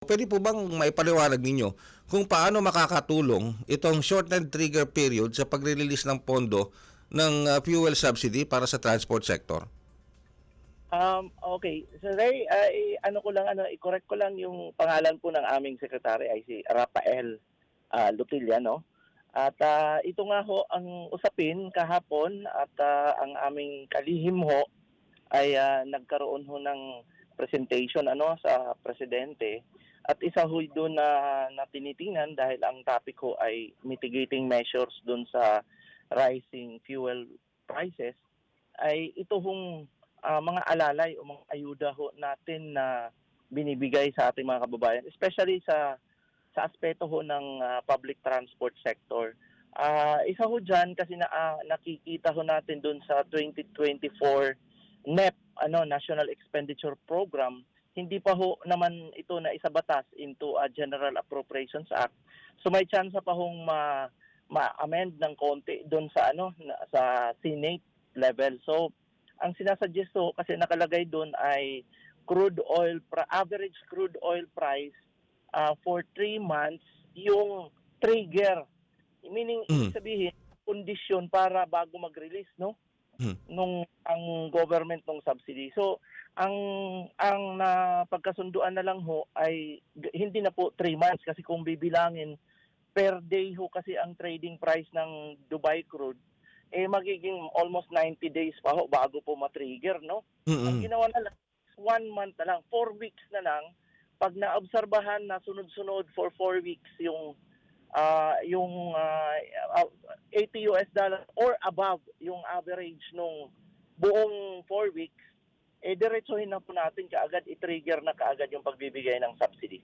Pwede po bang maipaliwanag ninyo kung paano makakatulong itong shortened trigger period sa pagre-release ng pondo ng uh, fuel subsidy para sa transport sector? Um, okay. So, Ray, ay, ano ko lang, ano, i-correct ko lang yung pangalan po ng aming secretary ay si Rafael uh, Lutilla, no? At ah, ito nga ho ang usapin kahapon at ah, ang aming kalihim ho ay ah, nagkaroon ho ng presentation ano sa presidente at isa ho doon na, na tinitingnan dahil ang topic ho ay mitigating measures doon sa rising fuel prices ay ito hong ah, mga alalay o mga ayuda ho natin na binibigay sa ating mga kababayan, especially sa sa aspeto ho ng ah, public transport sector. Ah, isa ho dyan kasi na, ah, nakikita ho natin doon sa 2024 NEP, ano, National Expenditure Program, hindi pa ho naman ito na isabatas into a General Appropriations Act. So may chance pa hong ma ma-amend ng konti doon sa ano na- sa Senate level. So ang sinasuggest ho kasi nakalagay doon ay crude oil pra- average crude oil price ah, for three months yung trigger meaning Mm. sabihin kondisyon para bago mag-release no Mm. nung ang government ng subsidy. So ang ang napagkasunduan na lang ho ay hindi na po 3 months kasi kung bibilangin per day ho kasi ang trading price ng Dubai crude eh magiging almost 90 days pa ho bago po ma-trigger no. Ang Mm-mm. ginawa na lang one month na lang, four weeks na lang pag naobserbahan na sunod-sunod for four weeks yung ah yung ah, 80 US dollar or above yung average nung buong four weeks, eh diretsuhin na po natin kaagad, i-trigger na kaagad yung pagbibigay ng subsidy.